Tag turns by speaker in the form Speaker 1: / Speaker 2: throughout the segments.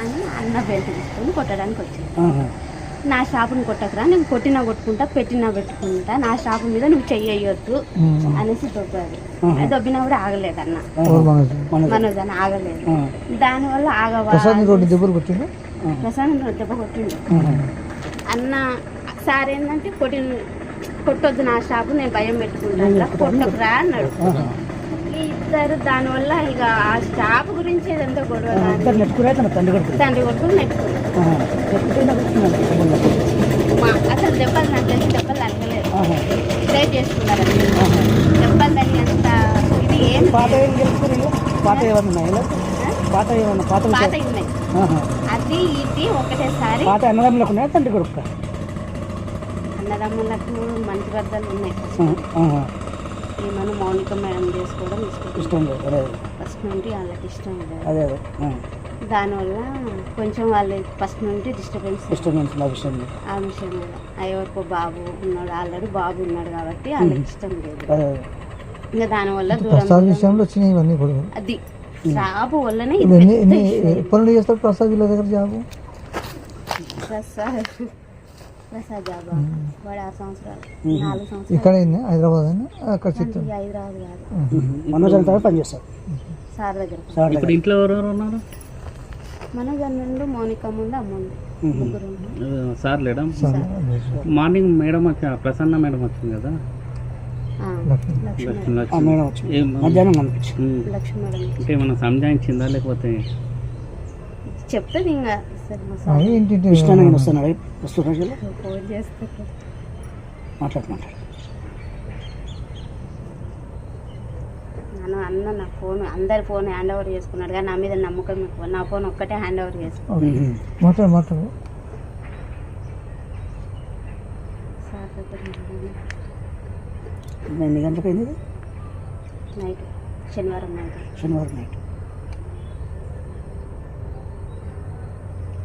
Speaker 1: అని అన్న బెల్ట్ తీసుకొని కొట్టడానికి వచ్చింది. నా షాపుని కొట్టకురా నేను కొట్టినా కొట్టుకుంటా పెట్టినా పెట్టుకుంటా నా షాపు మీద నువ్వు చెయ్యొద్దు అనేసి దొబ్బాడు దొబ్బినా కూడా ఆగలేదు అన్న. మనోజ్. అని ఆగలేదు. దానివల్ల ఆగవా
Speaker 2: రెండు దెబ్బలు కొట్టిండు?
Speaker 1: ప్రశాంత్ దెబ్బ కొట్టిండు. అన్న సార్ ఏంటంటే కొట్టి కొట్టొద్దు నా షాపు నేను భయం పెట్టుకుంటాను కొట్టకురా అన్నాడు. ఇద్దరు దానివల్ల ఇక ఆ షాప్ గురించి ఏదంతా గొడవ
Speaker 3: నెట్టుకురా తండ్రి కొడుకు.
Speaker 1: తండ్రి. మా అసలు దెబ్బలు నాకు తెలిసి దెబ్బలు తగ్గలేదు. ట్రై చేసుకున్నారు. దెబ్బలు తగిలి అంత ఇది ఏం
Speaker 3: పాత ఏం గెలుచుకుని పాత ఏమన్నా? పాత ఏమన్నా పాత
Speaker 1: పాత? ఉన్నాయి. అది ఇది ఒకటేసారి
Speaker 3: పాత అన్నదమ్ములకు ఉన్నాయా తండ్రి కొడుకు
Speaker 1: అన్నదమ్ములకు మంచి బద్దలు ఉన్నాయి.
Speaker 3: ఆహా.
Speaker 1: ఏమన్నా మౌనిక మేడం చేసుకోవడం ఇష్టం
Speaker 3: ఇష్టం లేదు.
Speaker 1: ఫస్ట్ నుండి వాళ్ళకి ఇష్టం లేదు
Speaker 3: అదే.
Speaker 1: దానివల్ల కొంచెం వాళ్ళు ఫస్ట్ నుండి డిస్టర్బెన్స్
Speaker 3: లేదు ఆ విషయం.
Speaker 1: ఆ విషయం ఎవరికో బాబు ఉన్నాడు ఆల్రెడీ బాబు ఉన్నాడు కాబట్టి వాళ్ళకి ఇష్టం లేదు
Speaker 3: అదే.
Speaker 1: ఇంకా దానివల్ల
Speaker 2: ప్రసాద్ విషయంలో వచ్చినాయి ఇవన్నీ కూడా
Speaker 1: అది షాపు వల్లనే issue.
Speaker 2: పనులు చేస్తాడు ప్రసాద్ వీళ్ళ దగ్గర జాబు
Speaker 1: ప్రసాద్ ప్రసాద్ జాబా వాడు ఆరు సంవత్సరాలు నాలుగు సంవత్సరాలు.
Speaker 2: ఇక్కడ హైదరాబాద్ అని అక్కడ
Speaker 1: హైదరాబాద్ కాదు.
Speaker 3: మనోజ్ అంతా పని చేస్తారు.
Speaker 1: సార్ దగ్గర
Speaker 4: ఇప్పుడు ఇంట్లో ఎవరెవరు ఉన్నారు?
Speaker 1: మనోజ్ అన్నుండు మౌనిక ముందు అమ్ముంది ముగ్గురు ఉన్నారు.
Speaker 4: ఆ, సార్ లేడా? మార్నింగ్ మేడం వచ్చి ప్రసన్న మేడం వచ్చింది కదా?
Speaker 1: ఆ,
Speaker 2: లక్ష్మి.
Speaker 3: మేడం మధ్యాహ్నం కనిపించింది.
Speaker 1: లక్ష్మి మేడం.
Speaker 4: అంటే ఏమన్నా సంజాయించిందా లేకపోతే
Speaker 1: చెప్తుంది ఇంకా
Speaker 3: నేను వస్తున్నాడు వస్తున్నాడు
Speaker 1: ఫోన్ చేస్తే
Speaker 3: మాట్లాడు మాట్లాడు.
Speaker 1: నన్ను అన్న నా ఫోన్ అందరి ఫోన్ హ్యాండ్ ఓవర్ చేసుకున్నాడు కానీ నా మీద నమ్మకం ఎక్కువ. నా ఫోన్ ఒక్కటే హ్యాండ్ ఓవర్ చేసుకున్నాడు.
Speaker 2: మాట్లాడు
Speaker 3: ఎన్ని గంటలకు అయింది?
Speaker 1: నైట్ శనివారం నైట్.
Speaker 3: శనివారం నైట్.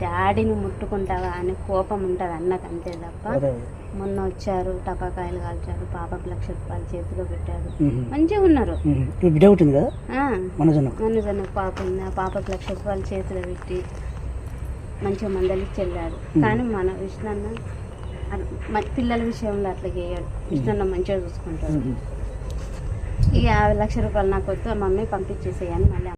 Speaker 1: డాడీని ముట్టుకుంటావా అనే కోపం ఉంటుంది అన్నకు అంతే తప్ప. మొన్న వచ్చారు టపాకాయలు కాల్చారు పాపకు లక్ష రూపాయలు చేతిలో పెట్టారు. మంచిగా ఉన్నారు.
Speaker 3: బిడ్డ ఉంటుంది కదా?
Speaker 1: తన పాప ఉంది. ఆ పాపకు లక్ష రూపాయలు చేతిలో పెట్టి మంచిగా మందలికి వెళ్ళాడు కానీ మన విష్ణన్న పిల్లల విషయంలో అట్లా చేయడు. విష్ణన్న మంచిగా చూసుకుంటాడు. ఈ యాభై లక్ష రూపాయలు నాకు వద్దు మమ్మీ పంపించేసేయని మళ్ళీ